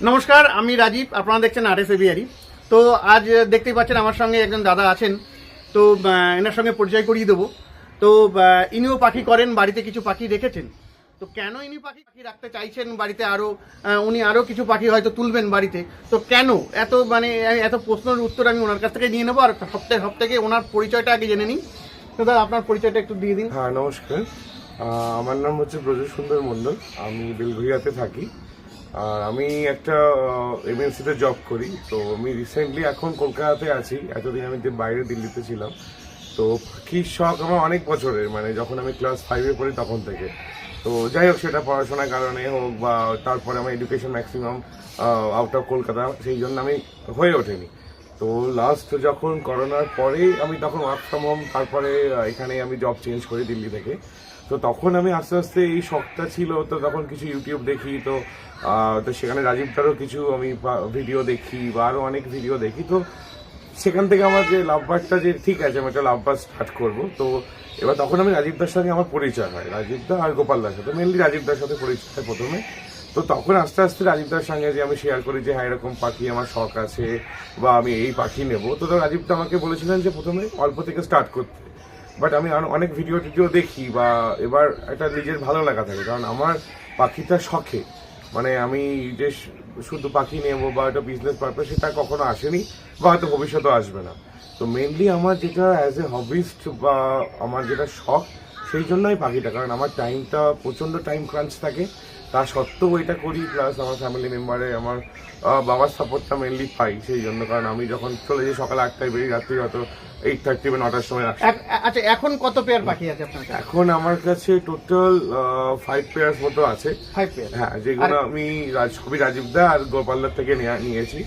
নমস্কার, আমি রাজীব, আপনারা দেখছেন আর এস এভিয়ারি তো আজ দেখতেই পাচ্ছেন আমার সঙ্গে একজন দাদা আছেন, তো এনার সঙ্গে পরিচয় করিয়ে দেবো। তো ইনিও পাখি করেন, বাড়িতে কিছু পাখি রেখেছেন। তো কেন ইনি পাখি পাখি রাখতে চাইছেন বাড়িতে আরও উনি আরও কিছু পাখি হয়তো তুলবেন বাড়িতে? তো কেন? এত মানে এত প্রশ্নের উত্তর আমি ওনার কাছ থেকে নিয়ে নেব, আর সপ্তাহে থেকে ওনার পরিচয়টা আগে জেনে নিই। তো দাদা, আপনার পরিচয়টা একটু দিয়ে দিন। হ্যাঁ নমস্কার। আমার নাম হচ্ছে ব্রজ সুন্দর মণ্ডল। আমি বেলঘরিয়াতে থাকি। আর আমি একটা এমএনসিতে জব করি, তো আমি রিসেন্টলি এখন কলকাতাতে আছি। এতদিন আমি বাইরে দিল্লিতে ছিলাম। তো পাখির শখ আমার অনেক বছরের মানে যখন আমি ক্লাস ফাইভে পড়ি তখন থেকে। তো যাই হোক, সেটা পড়াশোনার কারণে হোক বা তারপরে আমার education maximum out of Kolkata, সেই জন্য আমি হয়ে ওঠেনি। তো লাস্ট যখন করোনার পরে আমি তখন ওয়ার্ক ফ্রম হোম তারপরে এখানে আমি জব চেঞ্জ করি দিল্লি থেকে। তো তখন আমি আস্তে আস্তে এই শখটা ছিল, তো তখন কিছু ইউটিউব দেখি, তো তো সেখানে রাজীবদারও কিছু আমি ভিডিও দেখি বা আরও অনেক ভিডিও দেখি। তো সেখান থেকে আমার যে লাভবারটা যে, ঠিক আছে, আমি একটা লাভবার স্টার্ট করব। তো এবার তখন আমি রাজীবদার সঙ্গে আমার পরিচয় হয়। রাজীবদা আর গোপালদার সাথে মেনলি রাজীবদার সাথে পরিচয় হয় প্রথমে। তো তখন আস্তে আস্তে রাজীবদার সঙ্গে যে আমি শেয়ার করি যে হ্যাঁ এরকম পাখি আমার শখ আছে বা আমি এই পাখি নেব। তো তো রাজীবদা আমাকে বলেছিলেন যে, প্রথমে অল্প থেকে স্টার্ট করতে। বাট আমি অনেক ভিডিও টিডিও দেখি বা এবার একটা নিজের ভালো লাগা থাকে। কারণ আমার পাখিটা শখে। মানে আমি যে শুধু পাখি নেব বা একটা বিজনেস পারপাস সেটা কখনো আসেনি, বা হয়তো ভবিষ্যতেও আসবে না। তো মেনলি আমার যেটা অ্যাজ এ হবিস্ট বা আমার যেটা শখ, সেই জন্যই পাখিটা। কারণ আমার টাইমটা প্রচণ্ড টাইম ক্রাঞ্চ থাকে। তা সত্ত্বেও এটা করি প্লাস আমার ফ্যামিলি মেম্বারে আমার বাবার সাপোর্টটা মেনলি পাই সেই জন্য। কারণ আমি যখন চলে যাই সকাল আটটায় বেরিয়ে রাত্রি হয়তো এইট থার্টি বা নটার সময় আচ্ছা এখন কত পেয়ার পাখি আছে আপনার এখন আমার কাছে টোটাল ফাইভ পেয়ার্স মতো আছে। ফাইভ পেয়ার হ্যাঁ যেগুলো আমি রাজ- রাজীব দা আর গোপালদার থেকে নেয়া- নিয়েছি।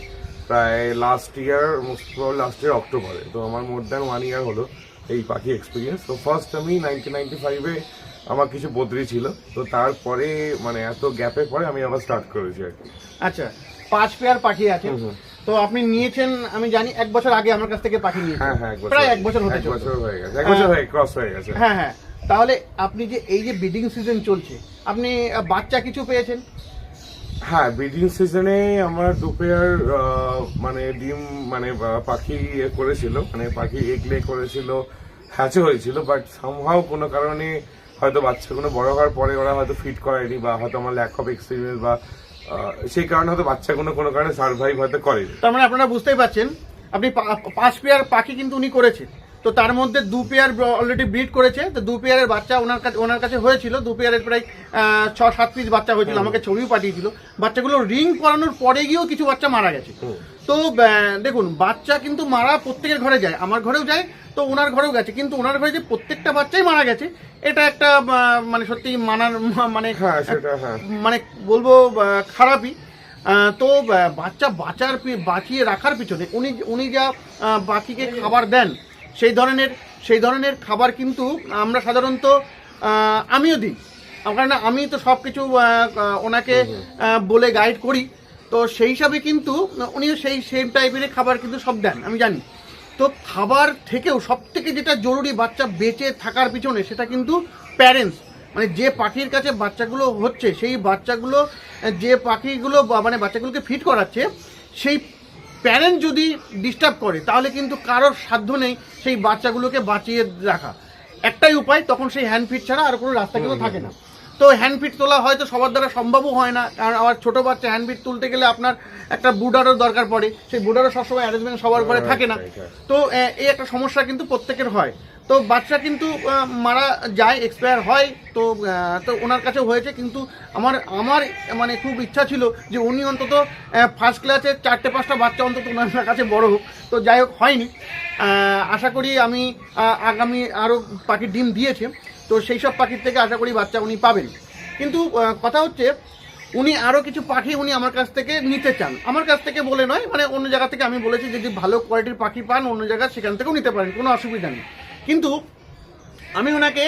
প্রায় last year most last year অক্টোবরে তো আমার মোর দ্যান ওয়ান ইয়ার হলো এই পাখি এক্সপিরিয়েন্স তো ফার্স্ট আমি নাইনটিন নাইনটি ফাইভে আমার কিছু বদলি ছিল। তো তারপরে মানে এত গ্যাপের পরে আমি আবার স্টার্ট করেছি আর কি। আচ্ছা পাঁচ পেয়ার পাখি আছে। তো আপনি নিয়েছেন আমি জানি এক বছর আগে আমার কাছ থেকে পাখি নিয়েছেন। হ্যাঁ হ্যাঁ প্রায় এক বছর হতে বছর হয়ে গেছে এক বছর হয়ে। ক্রস হয়ে গেছে। হ্যাঁ হ্যাঁ। তাহলে আপনি যে এই যে ব্রিডিং সিজন চলছে আপনি বাচ্চা কিছু পেয়েছেন? হ্যাঁ ব্রিডিং সিজনে আমার দু পেয়ার মানে ডিম মানে পাখি ইয়ে করেছিল। মানে পাখি এগলে করেছিল হ্যাচে হয়েছিল বাট সামহাও কোনো কারণে হয়তো বাচ্চাগুলো বড় হওয়ার পরে ওরা হয়তো ফিট করেনি বা হয়তো আমার ল্যাক অফ এক্সপিরিয়েন্স বা সেই কারণে হয়তো বাচ্চাগুলো কোনো কারণে সার্ভাইভ হয়তো করেনি। তার মানে আপনারা বুঝতেই পারছেন আপনি পাঁচ পেয়ার পাখি কিন্তু উনি করেছেন। তো তার মধ্যে দু পেয়ার অলরেডি ব্রিড করেছে তো দু পেয়ারের বাচ্চা ওনার কাছে ওনার কাছে হয়েছিল দু পেয়ারের প্রায় ছ সাত পিস বাচ্চা হয়েছিল আমাকে ছবিও পাঠিয়েছিল। বাচ্চাগুলো রিং করানোর পরে গিয়েও কিছু বাচ্চা মারা গেছে। তো দেখুন বাচ্চা কিন্তু মারা প্রত্যেকের ঘরে যায়। আমার ঘরেও যায় তো ওনার ঘরেও গেছে। কিন্তু ওনার ঘরে যে প্রত্যেকটা বাচ্চাই মারা গেছে এটা একটা মানে সত্যি মানার মানে হ্যাঁ হ্যাঁ। মানে বলব খারাপই। তো বাচ্চা বাঁচার পি- বাঁচিয়ে রাখার পিছনে উনি উনি যা বাকিকে খাবার দেন সেই ধরনের সেই ধরনের খাবার কিন্তু আমরা সাধারণত আমিও দিই। কারণ আমি তো সব কিছু ওনাকে বলে গাইড করি। তো সেই হিসাবে কিন্তু উনিও সেই সেম টাইপের খাবার কিন্তু সব দেন আমি জানি। তো খাবার থেকেও সব থেকে যেটা জরুরি বাচ্চা বেঁচে থাকার পিছনে সেটা কিন্তু প্যারেন্টস মানে যে পাখির কাছে বাচ্চাগুলো হচ্ছে সেই বাচ্চাগুলো যে পাখিগুলো বা- মানে বাচ্চাগুলোকে ফিট করাচ্ছে সেই প্যারেন্ট যদি ডিস্টার্ব করে তাহলে কিন্তু কারোর সাধ্য নেই সেই বাচ্চাগুলোকে বাঁচিয়ে রাখা। একটাই উপায় তখন সেই হ্যান্ড ফিট ছাড়া আর কোনো রাস্তা কিন্তু থাকে না। তো হ্যান্ড ফিট তোলা হয়তো সবার দ্বারা সম্ভবও হয় না কারণ আমার ছোটো বাচ্চা হ্যান্ড ফিট তুলতে গেলে আপনার একটা বুডারও দরকার পড়ে সেই বুডারও সবসময় অ্যারেঞ্জমেন্ট সবার ঘরে থাকে না। তো এই একটা সমস্যা কিন্তু প্রত্যেকের হয়। তো বাচ্চা কিন্তু মারা যায় এক্সপায়ার হয় তো তো ওনার কাছে হয়েছে কিন্তু আমার আমার মানে খুব ইচ্ছা ছিল যে উনি অন্তত ফার্স্ট ক্লাসের চারটে পাঁচটা বাচ্চা অন্তত ওনার কাছে বড় হোক। তো যাই হোক হয়নি। আশা করি আমি আগামী আরও পাখির ডিম দিয়েছে। তো সেই সব পাখির থেকে আশা করি বাচ্চা উনি পাবেন। কিন্তু কথা হচ্ছে উনি আরও কিছু পাখি উনি আমার কাছ থেকে নিতে চান। আমার কাছ থেকে বলে নয় মানে অন্য জায়গা থেকে আমি বলেছি যদি ভালো কোয়ালিটির পাখি পান অন্য জায়গায় সেখান থেকেও নিতে পারেন কোনো অসুবিধা নেই। কিন্তু আমি ওনাকে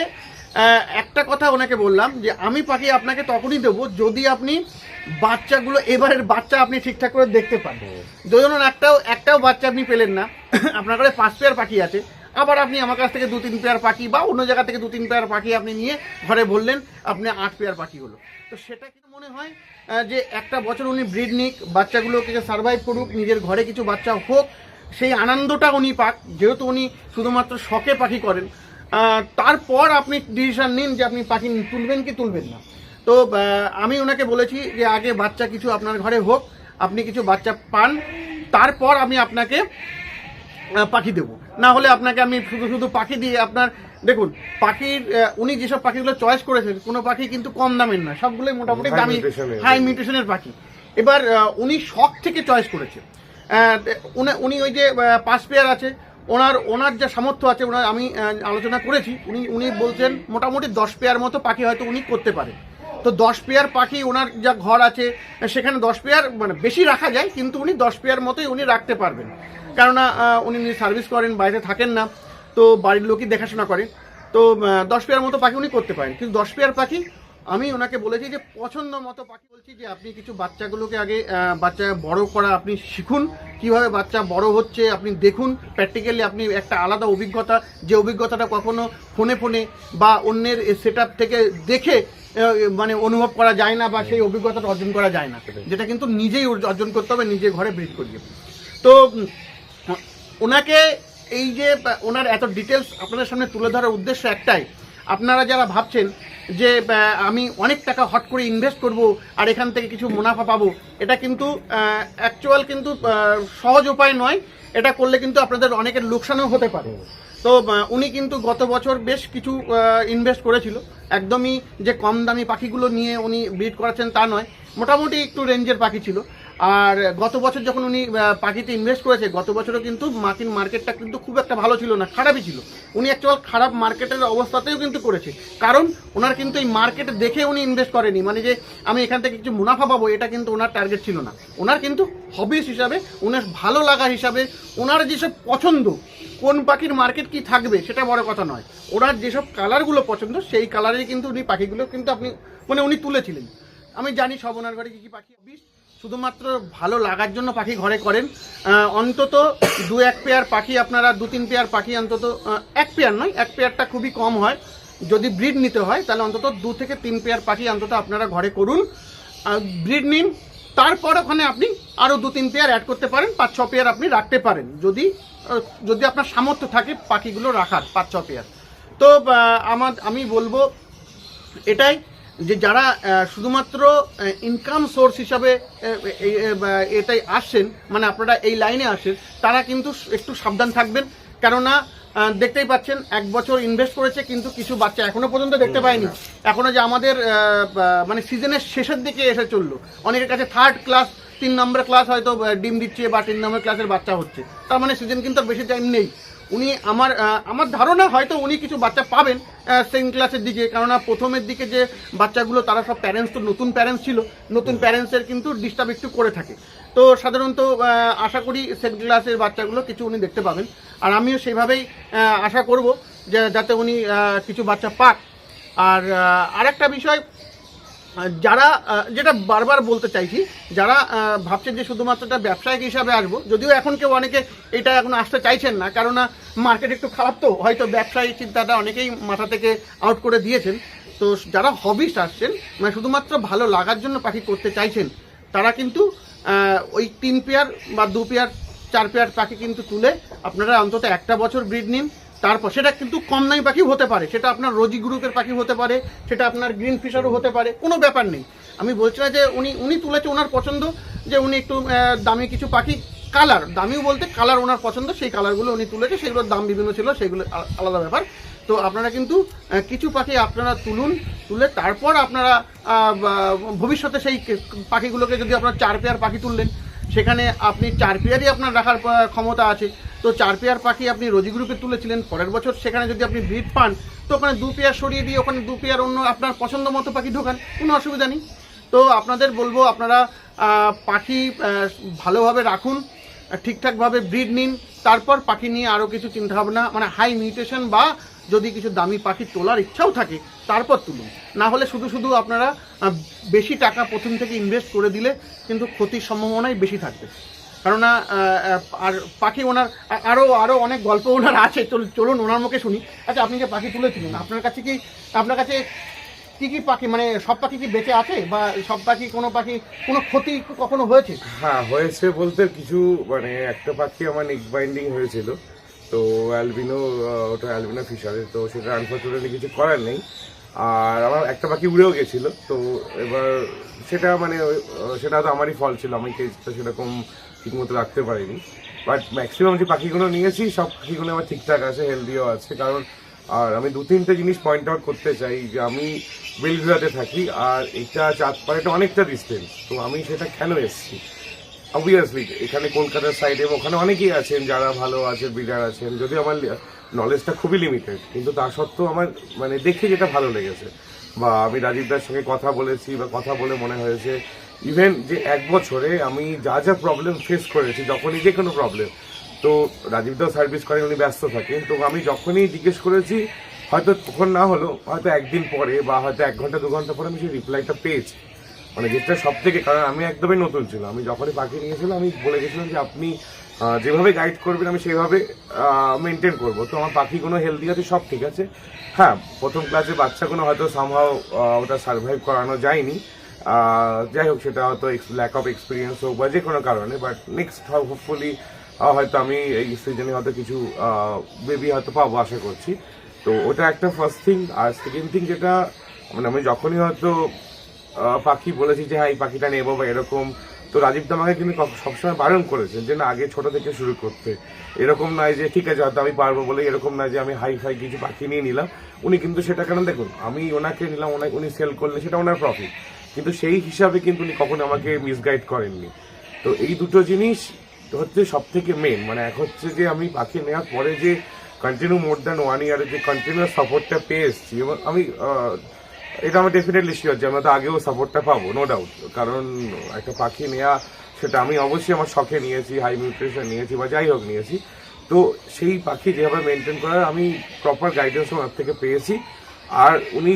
একটা কথা ওনাকে বললাম যে আমি পাখি আপনাকে তখনই দেবো যদি আপনি বাচ্চাগুলো এবারের বাচ্চা আপনি ঠিকঠাক করে দেখতে পান। ধরুন একটাও একটাও বাচ্চা আপনি পেলেন না। আপনার ঘরে পাঁচ পেয়ার পাখি আছে। আবার আপনি আমার কাছ থেকে দু তিন পেয়ার পাখি বা অন্য জায়গা থেকে দু তিন পেয়ার পাখি আপনি নিয়ে ঘরে বললেন, আপনি আট পেয়ার পাখি হলো। তো সেটা কিন্তু মনে হয় যে একটা বছর উনি ব্রিড নিক, বাচ্চাগুলোকে সার্ভাইভ করুক, নিজের ঘরে কিছু বাচ্চা হোক, সেই আনন্দটা উনি পাক, যেহেতু উনি শুধুমাত্র শখে পাখি করেন তারপর আপনি ডিসিশন নিন যে আপনি পাখি তুলবেন কি তুলবেন না। তো আমি ওনাকে বলেছি যে আগে বাচ্চা কিছু আপনার ঘরে হোক, আপনি কিছু বাচ্চা পান, তারপর আমি আপনাকে পাখি দেবো। না হলে আপনাকে আমি শুধু শুধু পাখি দিয়ে আপনার দেখুন পাখির উনি যেসব পাখিগুলো চয়েস করেছেন কোনো পাখি কিন্তু কম দামের না সবগুলোই মোটামুটি দামি। হাই মিউটেশনের পাখি। এবার উনি শখ থেকে চয়েস করেছে উনি উনি ওই যে পাঁচ পেয়ার আছে ওনার ওনার যা সামর্থ্য আছে ওনার আমি আলোচনা করেছি উনি উনি বলছেন মোটামুটি দশ পেয়ার মতো পাখি হয়তো উনি করতে পারে তো দশ পেয়ার পাখি ওনার যা ঘর আছে সেখানে দশ পেয়ার মানে বেশি রাখা যায় কিন্তু উনি দশ পেয়ার মতোই উনি রাখতে পারবেন। কেননা উনি সার্ভিস করেন বাইরে থাকেন না, তো বাড়ির লোকই দেখাশোনা করে। তো দশ পেয়ার মতো পাখি উনি করতে পারেন। কিন্তু দশ পেয়ার পাখি, আমি ওনাকে বলেছি যে, পছন্দ মতো পাখি বলছি যে, আপনি কিছু বাচ্চাগুলোকে আগে বাচ্চা বড় করা আপনি শিখুন, কীভাবে বাচ্চা বড় হচ্ছে আপনি দেখুন। প্র্যাকটিক্যালি আপনি একটা আলাদা অভিজ্ঞতা, যে অভিজ্ঞতাটা কখনো ফোনে ফোনে বা অন্যের সেট থেকে দেখে মানে অনুভব করা যায় না বা সেই অভিজ্ঞতাটা অর্জন করা যায় না। যেটা কিন্তু নিজেই অর্জন করতে হবে, নিজে ঘরে ব্রিড করিয়ে। তো ওনাকে এই যে, ওনার এত ডিটেলস আপনাদের সামনে তুলে ধরার উদ্দেশ্য একটাই। আপনারা যারা ভাবছেন যে আমি অনেক টাকা হট করে ইনভেস্ট করব আর এখান থেকে কিছু মুনাফা পাবো, এটা কিন্তু অ্যাকচুয়াল কিন্তু সহজ উপায় নয়। এটা করলে কিন্তু আপনাদের অনেকের লোকসানও হতে পারে। তো উনি কিন্তু গত বছর বেশ কিছু ইনভেস্ট করেছিল। একদমই যে কম দামি পাখিগুলো নিয়ে উনি ব্রিড করাচ্ছেন তা নয়। মোটামুটি একটু রেঞ্জের পাখি ছিল। আর গত বছর যখন উনি পাখিতে ইনভেস্ট করেছে, গত বছরও কিন্তু মার্কিন মার্কেটটা কিন্তু খুব একটা ভালো ছিল না, খারাপই ছিল। উনি অ্যাকচুয়াল খারাপ মার্কেটের অবস্থাতেও কিন্তু করেছে। কারণ ওনার কিন্তু এই মার্কেট দেখে উনি ইনভেস্ট করেনি। মানে যে আমি এখান থেকে কিছু মুনাফা পাবো, এটা কিন্তু ওনার টার্গেট ছিল না। ওনার কিন্তু হবিস হিসাবে ওনার ভালো লাগা হিসাবে, ওনার যেসব পছন্দ, কোন পাখির মার্কেট কি থাকবে, সেটা বড় কথা নয়। ওনার যেসব কালারগুলো পছন্দ, সেই কালারেই কিন্তু উনি পাখিগুলো কিন্তু আপনি মানে উনি তুলেছিলেন। আমি জানি সব ওনার ঘরে কী কি পাখি বিষ শুধুমাত্র ভালো লাগার জন্য পাখি ঘরে করেন। অন্তত দু এক পেয়ার পাখি আপনারা, দু তিন পেয়ার পাখি অন্তত এক পেয়ার নয়, এক পেয়ারটা খুবই কম হয়। যদি ব্রিড নিতে হয়, তাহলে অন্তত দু থেকে তিন পেয়ার পাখি অন্তত আপনারা ঘরে করুন। ব্রিড নিন, তারপর ওখানে আপনি আরও দু তিন পেয়ার অ্যাড করতে পারেন, পাঁচ ছ পেয়ার আপনি রাখতে পারেন। যদি যদি আপনার সামর্থ্য থাকে পাখিগুলো রাখার, পাঁচ ছ পেয়ার। তো আমার, আমি বলব এটাই যে যারা শুধুমাত্র ইনকাম সোর্স হিসাবে এটাই আসছেন মানে আপনারা এই লাইনে আসেন তারা কিন্তু একটু সাবধান থাকবেন। কেননা দেখতেই পাচ্ছেন এক বছর ইনভেস্ট করেছে কিন্তু কিছু বাচ্চা এখনও পর্যন্ত দেখতে পায়নি। এখনও যে আমাদের মানে সিজনের শেষের দিকে এসে চলল। অনেকের কাছে থার্ড ক্লাস তিন নম্বর ক্লাস হয়তো ডিম দিচ্ছে বা তিন নম্বর ক্লাসের বাচ্চা হচ্ছে। তার মানে সিজন কিন্তু আর বেশি টাইম নেই। উনি আমার আমার ধারণা হয়তো উনি কিছু বাচ্চা পাবেন সেকেন্ড ক্লাসের দিকে। কেননা প্রথমের দিকে যে বাচ্চাগুলো, তারা সব প্যারেন্টস তো নতুন প্যারেন্টস ছিল, নতুন প্যারেন্টসের কিন্তু ডিস্টার্ব একটু করে থাকে। তো সাধারণত আশা করি সেকেন্ড ক্লাসের বাচ্চাগুলো কিছু উনি দেখতে পাবেন। আর আমিও সেইভাবেই আশা করব যে যাতে উনি কিছু বাচ্চা পাক। আর আরেকটা বিষয় যারা যেটা বারবার বলতে চাইছি, যারা ভাবছেন যে শুধুমাত্র একটা ব্যবসায়িক হিসাবে আসব, যদিও এখন কেউ অনেকে এটা এখন আসতে চাইছেন না, কেননা মার্কেট একটু খারাপ তো, হয়তো ব্যবসায়ী চিন্তাটা অনেকেই মাথা থেকে আউট করে দিয়েছেন। তো যারা হবিস্ট আসছেন মানে শুধুমাত্র ভালো লাগার জন্য পাখি করতে চাইছেন, তারা কিন্তু ওই তিন পেয়ার বা দু পেয়ার, চার পেয়ার পাখি কিন্তু তুলে আপনারা অন্তত একটা বছর ব্রিড নিন তারপর সেটা কিন্তু কম দামি পাখিও হতে পারে, সেটা আপনার রোজি গ্রুপের পাখি হতে পারে, সেটা আপনার গ্রিন ফিশারও হতে পারে, কোনো ব্যাপার নেই। আমি বলছি যে উনি উনি তুলেছে ওনার পছন্দ, যে উনি একটু দামি কিছু পাখি, কালার, দামিও বলতে কালার ওনার পছন্দ, সেই কালারগুলো উনি তুলেছে, সেগুলোর দাম বিভিন্ন ছিল, সেগুলো আলাদা ব্যাপার। তো আপনারা কিন্তু কিছু পাখি আপনারা তুলুন, তুলে তারপর আপনারা ভবিষ্যতে সেই পাখিগুলোকে যদি আপনার চার পেয়ার পাখি তুললেন, সেখানে আপনি চার পেয়ারই আপনার রাখার ক্ষমতা আছে। তো চার পেয়ার পাখি আপনি রোজি গ্রুপে তুলেছিলেন, পরের বছর সেখানে যদি আপনি ব্রিড পান, তো ওখানে দু পেয়ার সরিয়ে দিয়ে ওখানে দু পেয়ার অন্য আপনার পছন্দ মতো পাখি ঢোকান, কোনো অসুবিধা নেই। তো আপনাদের বলব, আপনারা পাখি ভালোভাবে রাখুন, ঠিকঠাকভাবে ব্রিড নিন, তারপর পাখি নিয়ে আরও কিছু চিন্তাভাবনা মানে হাই মিউটেশন বা যদি কিছু দামি পাখি তোলার ইচ্ছাও থাকে, তারপর তুলুন। না হলে শুধু শুধু আপনারা বেশি টাকা প্রথম থেকে ইনভেস্ট করে দিলে কিন্তু ক্ষতির সম্ভাবনাই বেশি থাকবে। কেননা আর পাখি ওনার আরও আরও আরও অনেক গল্প ওনার আছে, চল- চলুন ওনার মুখে শুনি। আচ্ছা আপনি যে পাখি তুলেছিলেন আপনার কাছে কি, আপনার কাছে কি কি পাখি মানে সব পাখি কি বেঁচে আছে? বা সব পাখি, কোনো পাখি, কোনো ক্ষতি কখনো হয়েছে? হ্যাঁ হয়েছে বলতে কিছু মানে একটা পাখি আমার নিক বাইন্ডিং হয়েছিল। তো অ্যালবিনো ওটা অ্যালবিনো ফিশারে তো সেটা আনফর্চুনেটলি কিছু করার নেই। আর আমার একটা পাখি উড়েও গেছিল, তো এবার সেটা মানে সেটা তো আমারই ফল ছিল, আমি সেরকম ঠিকমতো রাখতে পারিনি। বাট ম্যাক্সিমাম যে পাখিগুলো নিয়েছি, সব পাখিগুলো আমার ঠিকঠাক আছে হেলদিও আছে। কারণ, আর আমি দু তিনটে জিনিস পয়েন্ট আউট করতে চাই, যে আমি বেলঘুরাতে থাকি, আর এটা চাঁদপাড়াটা অনেকটা ডিস্টেন্স তো আমি সেটা কেন এসেছি? অবভিয়াসলি এখানে কলকাতার সাইডে ওখানে অনেকেই আছেন, যারা ভালো আছেন বিডার আছেন। যদিও আমার নলেজটা খুবই লিমিটেড কিন্তু তা সত্ত্বেও আমার মানে দেখে যেটা ভালো লেগেছে। বা আমি রাজীবদার সঙ্গে কথা বলেছি, বা কথা বলে মনে হয়েছে ইভেন যে এক বছরে আমি যা যা প্রবলেম ফেস করেছি, যখনই যে কোনো প্রবলেম তো রাজীব দাও সার্ভিস করেন উনি ব্যস্ত থাকেন। তো আমি যখনই জিজ্ঞেস করেছি, হয়তো তখন না হলো হয়তো একদিন পরে বা হয়তো এক ঘণ্টা, দু ঘণ্টা পরে আমি সেই রিপ্লাইটা পেয়েছি। মানে যেটা সব থেকে কারণ আমি একদমই নতুন ছিল আমি যখনই পাখি নিয়েছিলাম, আমি বলে গেছিলাম যে, আপনি যেভাবে গাইড করবেন, আমি সেভাবে মেনটেন করব। তো আমার পাখিগুলো হেলদি আছে, সব ঠিক আছে। হ্যাঁ প্রথম ক্লাসে বাচ্চাগুলো হয়তো সামহাও ওটা সার্ভাইভ করানো যায়নি। যাই হোক, সেটা হয়তো ল্যাক অফ এক্সপিরিয়েন্স হোক বা যে কোনো কারণে বাট নেক্সট হোপফুলি হয়তো আমি এই সিজনে হয়তো কিছু বেবি হয়তো পাবো, আশা করছি। তো ওটা একটা ফার্স্ট থিং আর সেকেন্ড থিং যেটা মানে আমি যখনই হয়তো পাখি বলেছি যে হ্যাঁ এই পাখিটা নেব বা এরকম, তো রাজীব দা আমাকে কিন্তু সবসময় বারণ করেছেন যে, না, আগে ছোট থেকে শুরু করতে। এরকম নয় যে, ঠিক আছে, হয়তো আমি পারব বলে, এরকম নয় যে, আমি হাই ফাই কিছু পাখি নিয়ে নিলাম। উনি কিন্তু সেটা কেন দেখুন, আমি ওনাকে নিলাম, ওনাকে, উনি সেল করলে সেটা ওনার প্রফিট কিন্তু সেই হিসাবে কিন্তু উনি কখনো আমাকে মিসগাইড করেননি। তো এই দুটো জিনিস হচ্ছে সব থেকে মেন মানে এক হচ্ছে যে আমি পাখি নেওয়ার পরে যে কন্টিনিউ মোর দ্যান ওয়ান ইয়ারে যে কন্টিনিউয়াস সাপোর্টটা পেয়ে এসেছি, এবং আমি এটা আমার ডেফিনেটলি শিওর যে আমরা তো আগেও সাপোর্টটা পাবো নো ডাউট কারণ একটা পাখি নেওয়া সেটা আমি অবশ্যই আমার শখে নিয়েছি হাই নিউট্রিশন নিয়েছি বা যাই হোক নিয়েছি। তো সেই পাখি যেভাবে মেনটেন করার, আমি প্রপার গাইডেন্স ওনার থেকে পেয়েছি। আর উনি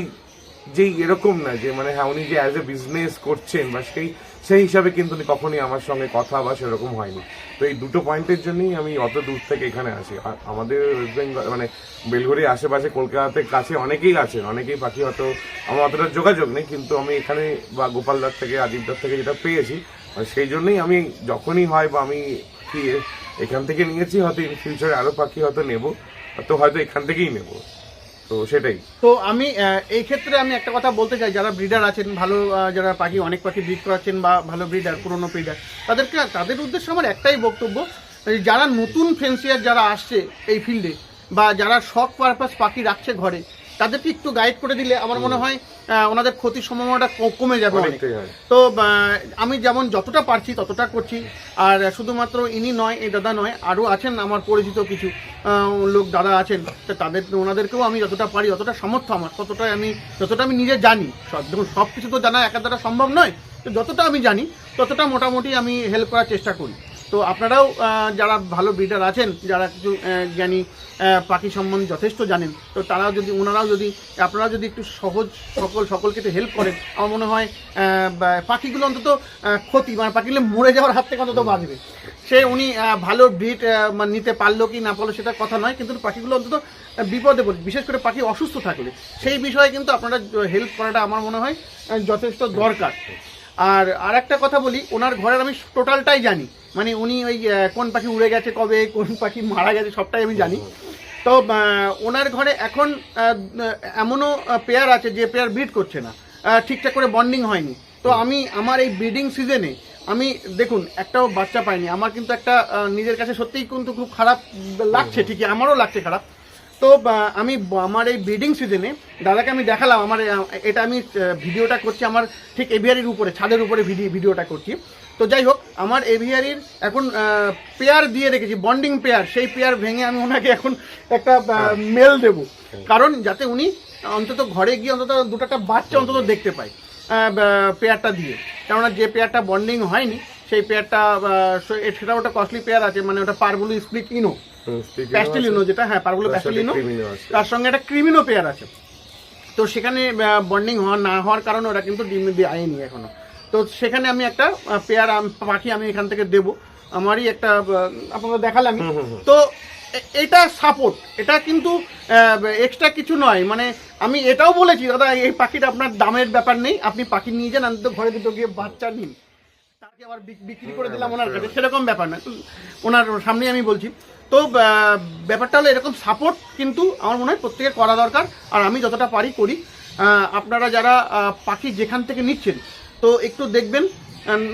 যেই এরকম না যে মানে হ্যাঁ উনি যে অ্যাজ এ বিজনেস করছেন বা সেই সেই হিসাবে কিন্তু উনি কখনই আমার সঙ্গে কথা বা সেরকম হয়নি। তো এই দুটো পয়েন্টের জন্যই আমি অত দূর থেকে এখানে আসি। আর আমাদের ওয়েস্ট বেঙ্গল মানে বেলঘড়ি আশেপাশে কলকাতাতে কাছে অনেকেই আছেন, অনেকেই পাখি হয়তো আমার অতটা যোগাযোগ নেই, কিন্তু আমি এখানে বা গোপালদার থেকে আদিবদার থেকে যেটা পেয়েছি সেই জন্যই আমি যখনই হয় বা আমি কি এখান থেকে নিয়েছি, হয়তো ইন ফিউচারে আরও পাখি হয়তো নেব, তো হয়তো এখান থেকেই নেব। তো সেটাই। তো আমি এই ক্ষেত্রে আমি একটা কথা বলতে চাই, যারা ব্রিডার আছেন, ভালো যারা পাখি, অনেক পাখি ব্রিড করাচ্ছেন বা ভালো ব্রিডার পুরনো ব্রিডার তাদেরকে, তাদের উদ্দেশ্যে আমার একটাই বক্তব্য যারা নতুন ফেন্সিয়ার যারা আসছে এই ফিল্ডে বা যারা শখ পারপাস পাখি রাখছে ঘরে তাদেরকে একটু গাইড করে দিলে আমার মনে হয় ওনাদের ক্ষতির সম্ভাবনাটা কমে যাবে অনেক। তো আমি যেমন যতটা পারছি ততটা করছি। আর শুধুমাত্র ইনি নয় এই দাদা নয় আরও আছেন আমার পরিচিত কিছু লোক দাদা আছেন তো তাদের ওনাদেরকেও আমি যতটা পারি যতটা সামর্থ্য আমার ততটাই আমি যতটা আমি নিজে জানি। সব দেখুন সব কিছু তো জানা একা দ্বারা সম্ভব নয় তো যতটা আমি জানি ততটা মোটামুটি আমি হেল্প করার চেষ্টা করি। তো আপনারাও যারা ভালো ব্রিডার আছেন, যারা কিছু জ্ঞানী পাখি সম্বন্ধে যথেষ্ট জানেন, তো তারাও যদি, ওনারাও যদি, আপনারাও যদি একটু সহজ সকল, সকলকে একটু হেল্প করেন, আমার মনে হয় পাখিগুলো অন্তত ক্ষতি মানে পাখিগুলো মরে যাওয়ার হাত থেকে অন্তত বাঁচবে। সে উনি ভালো ব্রিড নিতে পারল কি না পারল সেটা কথা নয়, কিন্তু পাখিগুলো অন্তত বিপদে পড়ে বিশেষ করে পাখি অসুস্থ থাকলে। সেই বিষয়ে কিন্তু আপনারা হেল্প করাটা আমার মনে হয় যথেষ্ট দরকার। আর আর একটা কথা বলি ওনার ঘরের আমি টোটালটাই জানি। মানে উনি ওই কোন পাখি উড়ে গেছে কবে কোন পাখি মারা গেছে সবটাই আমি জানি। তো ওনার ঘরে এখন এমনও পেয়ার আছে যে পেয়ার ব্রিড করছে না। ঠিকঠাক করে বন্ডিং হয়নি। তো আমি আমার এই ব্রিডিং সিজনে আমি দেখুন একটাও বাচ্চা পাইনি। আমার কিন্তু একটা নিজের কাছে সত্যিই কিন্তু খুব খারাপ লাগছে ঠিকই আমারও লাগছে খারাপ। তো আমি আমার এই ব্রিডিং সিজনে দাদাকে আমি দেখালাম আমার এটা আমি ভিডিওটা করছি আমার ঠিক এভিয়ারির উপরে ছাদের উপরে ভিডিও ভিডিওটা করছি। তো যাই হোক আমার এভিয়ারির এখন পেয়ার দিয়ে রেখেছি বন্ডিং পেয়ার সেই পেয়ার ভেঙে আমি ওনাকে এখন একটা মেল দেব। কারণ যাতে উনি অন্তত ঘরে গিয়ে অন্তত দুটো একটা বাচ্চা অন্তত দেখতে পায় পেয়ারটা দিয়ে। কেননা যে পেয়ারটা বন্ডিং হয়নি সেই পেয়ারটা সেটা ওটা কস্টলি পেয়ার আছে মানে ওটা পারবুলু স্প্লিট ইনো প্যাস্টেলিনো যেটা হ্যাঁ পারগুলো প্যাস্টেলিনো। তার সঙ্গে একটা ক্রিমিনো পেয়ার আছে। তো সেখানে বন্ডিং হওয়া না হওয়ার কারণে ওরা কিন্তু ডিম দিয়ে আয়নি এখনও। তো সেখানে আমি একটা পেয়ার পাখি আমি এখান থেকে দেবো। আমারই একটা আপনারা দেখালাম। তো এটা সাপোর্ট এটা কিন্তু এক্সট্রা কিছু নয়। মানে আমি এটাও বলেছি দাদা এই পাখিটা আপনার দামের ব্যাপার নেই। আপনি পাখি নিয়ে যান আমি তো ঘরে দুটো গিয়ে বাচ্চা নিন। আবার বিক্রি করে দিলাম ওনার কাছে? সেরকম ব্যাপার না। ওনার সামনেই আমি বলছি। তো ব্যাপারটা হলো এরকম সাপোর্ট কিন্তু আমার মনে হয় প্রত্যেকের করা দরকার। আর আমি যতটা পারি করি। আপনারা যারা পাখি যেখান থেকে নিচ্ছেন তো একটু দেখবেন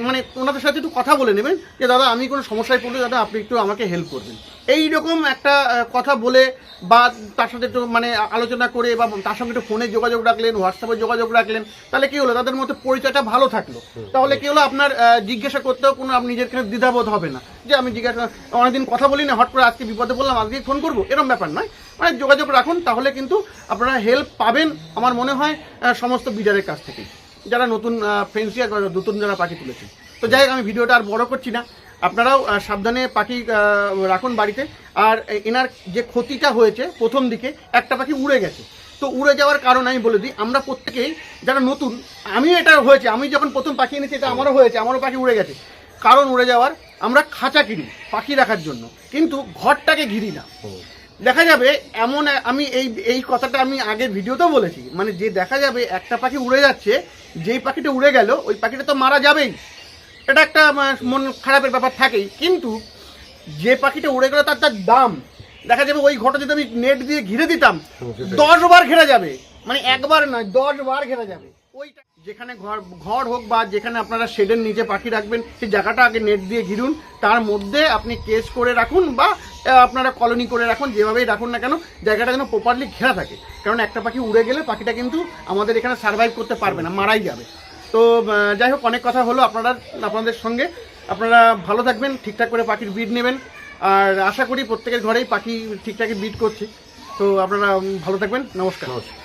মানে ওনাদের সাথে একটু কথা বলে নেবেন যে দাদা আমি কোনো সমস্যায় পড়লে দাদা আপনি একটু আমাকে হেল্প করবেন। এই রকম একটা কথা বলে বা তার সাথে একটু মানে আলোচনা করে বা তার সঙ্গে একটু ফোনে যোগাযোগ রাখলেন হোয়াটসঅ্যাপে যোগাযোগ রাখলেন তাহলে কী হলো? তাদের মধ্যে পরিচয়টা ভালো থাকল। তাহলে কী হলো? আপনার জিজ্ঞাসা করতেও কোনো আপনি নিজের কাছে দ্বিধাবোধ হবে না? যে আমি জিজ্ঞাসা অনেকদিন কথা বলি না হট করে আজকে বিপদে বললাম আজকে ফোন করব এরকম ব্যাপার নয়। মানে যোগাযোগ রাখুন তাহলে কিন্তু আপনারা হেল্প পাবেন আমার মনে হয় সমস্ত বিডারের কাছ থেকেই। যারা নতুন আর নতুন যারা পাখি তুলেছে। তো যাই আমি ভিডিওটা আর বড় করছি না। আপনারাও সাবধানে পাখি রাখুন বাড়িতে। আর এনার যে ক্ষতিটা হয়েছে প্রথম দিকে, একটা পাখি উড়ে গেছে। তো উড়ে যাওয়ার কারণ আমি বলে দিই, আমরা প্রত্যেকেই যারা নতুন আমিও এটা হয়েছে, আমি যখন প্রথম পাখি এনেছি, এটা আমারও হয়েছে, আমারও পাখি উড়ে গেছে। কারণ উড়ে যাওয়ার আমরা খাঁচা কিনি, পাখি রাখার জন্য। কিন্তু ঘরটাকে ঘিরি না। দেখা যাবে এমন আমি এই এই কথাটা আমি আগের ভিডিওতেও বলেছি। মানে যে দেখা যাবে একটা পাখি উড়ে যাচ্ছে যেই পাখিটা উড়ে গেল ওই পাখিটা তো মারা যাবেই। এটা একটা মন খারাপের ব্যাপার থাকেই। কিন্তু যে পাখিটা উড়ে গেল তার তার দাম। দেখা যাবে ওই ঘরটা যদি আমি নেট দিয়ে ঘিরে দিতাম। দশ বার ঘেরা যাবে। মানে একবার নয় দশ বার ঘেরা যাবে। যেখানে ঘর ঘর হোক বা যেখানে আপনারা শেডের নিচে পাখি রাখবেন, সেই জায়গাটা আগে নেট দিয়ে ঘিরুন। তার মধ্যে আপনি কেস করে রাখুন বা আপনারা কলোনি করে রাখুন, যেভাবেই রাখুন না কেন, জায়গাটা যেন প্রপারলি ঘেরা থাকে। কারণ একটা পাখি উড়ে গেলে পাখিটা কিন্তু আমাদের এখানে সার্ভাইভ করতে পারবে না, মারাই যাবে। তো যাই হোক, অনেক কথা হলো আপনারা, আপনাদের সঙ্গে। আপনারা ভালো থাকবেন, ঠিকঠাক করে পাখির বিড নেবেন। আর আশা করি প্রত্যেকের ঘরেই পাখি ঠিকঠাকই বিট করছে। তো আপনারা ভালো থাকবেন, নমস্কার। নমস্কার।